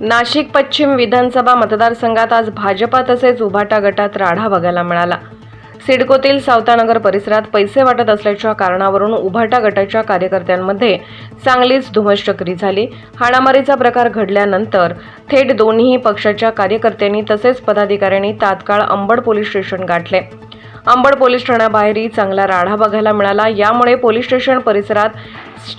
नाशिक पश्चिम विधानसभा मतदारसंघात आज भाजपा तसेच उभाटा गटात राढा बघायला मिळाला. सिडकोतील सावतानगर परिसरात पैसे वाटत असल्याच्या कारणावरून उभाटा गटाच्या कार्यकर्त्यांमध्ये चांगलीच धुमश्चक्री झाली. हाणामारीचा प्रकार घडल्यानंतर थेट दोन्ही पक्षाच्या कार्यकर्त्यांनी तसेच पदाधिकाऱ्यांनी तात्काळ अंबड पोलीस स्टेशन गाठले. अंबड पोलीस ठाण्याबाहेरही चांगला राढा बघायला मिळाला. यामुळे पोलीस स्टेशन परिसरात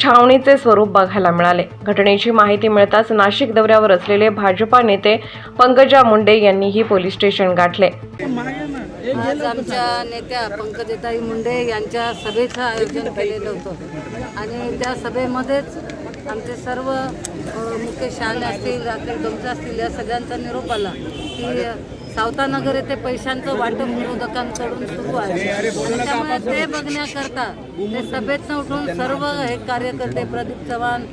छावणीचे स्वरूप बघायला मिळाले. घटनेची माहिती मिळताच नाशिक दौऱ्यावर असलेले भाजपा नेते पंकजा मुंडे यांनीही पोलीस स्टेशन गाठले. आज आमच्या नेत्या पंकजताई मुंडे यांच्या सभेचं आयोजन केलेलं होतं. आणि त्या सभेमध्येच आमचे सर्व मुकेश मुख्य शहाणे असतील राकेश डोमचे असतील या सगळ्यांचा निरोप आला की सावतानगर येथे पैशांचं वाटप विरोधकांकडून सुरू आहे. आणि त्यामुळे ते बघण्याकरता ते सभेतनं उठून सर्व हे कार्यकर्ते प्रदीप चव्हाण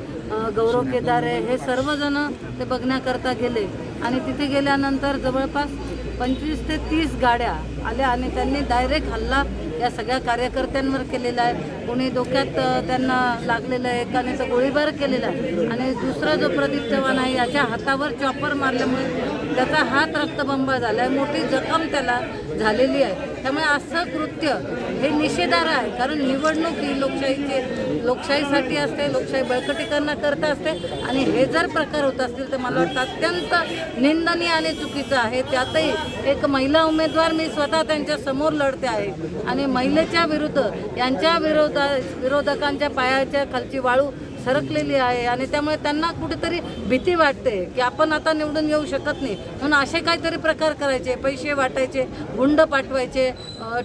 गौरव केदारे हे सर्वजण ते बघण्याकरता गेले. आणि तिथे गेल्यानंतर जवळपास पंचवीस ते तीस गाड्या आल्या आणि त्यांनी डायरेक्ट हल्ला या सगळ्या कार्यकर्त्यांवर केलेला आहे. कोणी डोक्यात त्यांना लागलेलं आहे एकाने तर गोळीबार केलेला आहे. आणि दुसरा जो प्रदीप चव्हाण आहे याच्या हातावर चॉपर मारल्यामुळे त्याचा हात रक्तबंबा झाला आहे मोठी जखम त्याला झालेली आहे. त्यामुळे असं कृत्य हे निषेधार आहे. कारण निवडणूक ही लोकशाहीची लोकशाहीसाठी असते लोकशाही बळकटीकरणाकरता असते. आणि हे जर प्रकार होत असतील तर मला वाटतं अत्यंत निंदनीय आणि चुकीचं आहे. त्यातही एक महिला उमेदवार मी स्वतः त्यांच्यासमोर लढते आहे. आणि महिलेच्या विरुद्ध यांच्या विरोधा विरोधकांच्या पायाच्या खालची वाळू सरकलेली आहे. आणि त्यामुळे त्यांना कुठेतरी भीती वाटते की आपण आता निवडून येऊ शकत नाही. म्हणून असे काहीतरी प्रकार करायचे पैसे वाटायचे गुंड पाठवायचे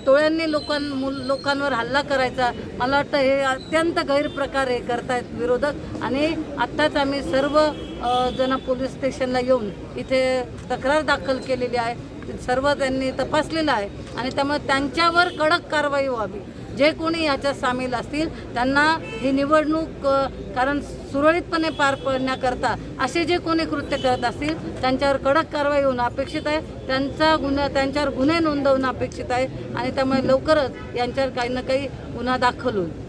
टोळ्यांनी लोकां लोकांवर हल्ला करायचा. मला वाटतं हे अत्यंत गैरप्रकार हे करतायत विरोधक. आणि आत्ताच आम्ही सर्व जण पोलीस स्टेशनला येऊन इथे तक्रार दाखल केलेली आहे. सर्व त्यांनी तपासलेलं आहे आणि त्यामुळे त्यांच्यावर कडक कारवाई व्हावी. जे कोणी याच्यात सामील असतील त्यांना ही निवडणूक कारण सुरळीतपणे पार पडण्याकरता असे जे कोणी कृत्य करत असतील त्यांच्यावर कडक कारवाई होणं अपेक्षित आहे. त्यांचा गुन्हा त्यांच्यावर गुन्हे नोंदवणं अपेक्षित आहे आणि त्यामुळे लवकरच यांच्यावर काही ना काही गुन्हा दाखल होईल.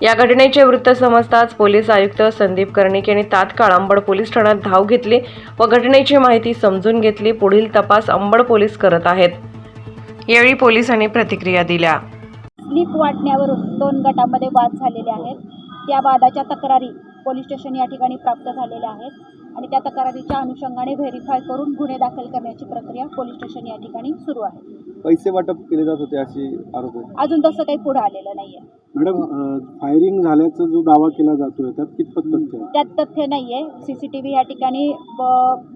या घटनेचे वृत्त समजताच पोलीस आयुक्त संदीप कर्णिक यांनी तात्काळ अंबड पोलीस ठाण्यात धाव घेतली व घटनेची माहिती समजून घेतली. पुढील तपास अंबड पोलीस करत आहेत. यावेळी पोलिसांनी प्रतिक्रिया दिल्या. स्लिप वाटण्यावरून दोन गटामध्ये वाद झालेले आहेत. त्या वादाच्या तक्रारी पोलीस स्टेशन या ठिकाणी प्राप्त झालेल्या आहेत आणि त्या तक्रारीच्या अनुषंगाने व्हेरीफाय करून गुन्हे दाखल करण्याची प्रक्रिया पोलीस स्टेशन या ठिकाणी सुरू आहे. पैसे वाटप केले जात होते असे आरोप अजून तसं काही पुढे आलेलं नाही आहे मॅडम फायरिंग झाल्याचा जो दावा केला जातोय त्यात कितपत तथ्य आहे? त्यात तथ्य नाही आहे सी सी टी व्ही या ठिकाणी ब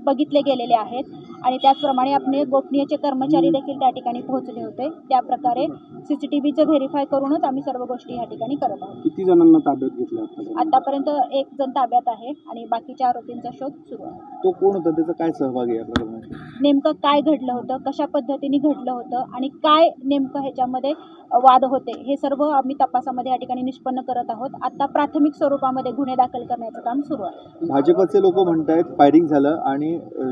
बघितले गेलेले आहेत. आणि त्याचप्रमाणे आपले गोपनीयचे कर्मचारी देखील त्या ठिकाणी पोहोचले होते. त्या प्रकारे सी सी टी व्हीचं व्हेरीफाय करूनच आम्ही सर्व गोष्टी या ठिकाणी करत आहोत. किती जणांना ताब्यात घेतलं आता आतापर्यंत एक जण ताब्यात आहे आणि बाकीच्या आरोपींचा शोध सुरू आहे. तो कोण होता? त्याचा काय सहभाग आहे या प्रकरणात नेमकं काय घडलं होतं? कशा पद्धतीने घडलं होतं? आणि काय नेमकं ह्याच्यामध्ये वाद होते? हे सर्व आम्ही तपासामध्ये या ठिकाणी निष्पन्न करत आहोत. आता प्राथमिक स्वरूपामध्ये गुन्हे दाखल करण्याचं काम सुरू आहे. भाजपचे लोक म्हणतायत फायरिंग झालं आणि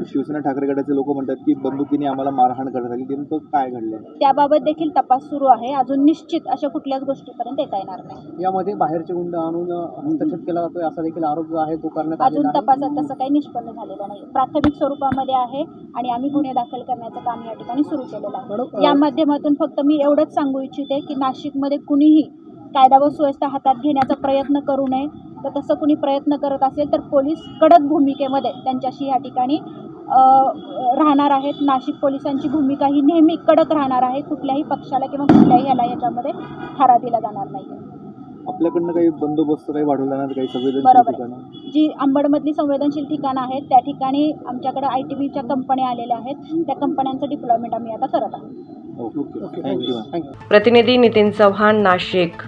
शिवसेना ठाकरे गटाचे लोक म्हणतात की बंदुकीने आम्हाला मारहाण करण्यात आली. नेमकं काय घडलं त्याबाबत देखील तपास सुरू आहे. अजून निश्चित अशा कुठल्याच गोष्टीपर्यंत येता येणार नाही. यामध्ये बाहेरचे गुंड आणून हस्तक्षेप केला जातोय असा देखील आरोप जो आहे तो करण्यात अजून तपासात तसं काही निष्पन्न झालेलं नाही. प्राथमिक स्वरूपामध्ये आहे आणि आम्ही गुन्हे दाखल करण्याचं काम या ठिकाणी सुरू केलेलं आहे. या माध्यमातून फक्त मी एवढंच सांगू इच्छिते की नाशिकमध्ये कुणीही कायदा व सुव्यवस्था हातात घेण्याचा प्रयत्न करू नये. तर तसं कुणी प्रयत्न करत असेल तर पोलीस कडक भूमिकेमध्ये त्यांच्याशी या ठिकाणी अ, राहणार आहेत. नाशिक पोलिसांची भूमिका ही नेहमी कडक राहणार आहे. कुठल्याही पक्षाला किंवा कुठल्याही ह्याला याच्यामध्ये थारा दिला जाणार नाही. आपल्याकडनं काही बंदोबस्त काही वाढवला नाही? काही संवेदनशील जी अंबडमधली संवेदनशील ठिकाणं आहेत त्या ठिकाणी आमच्याकडे आय टी बीच्या कंपन्या आलेल्या आहेत. त्या कंपन्यांचं डिप्लॉयमेंट आम्ही आता करत आहोत. ओके. थँक्यू थँक्यू प्रतिनिधी नितीन चव्हाण नाशिक.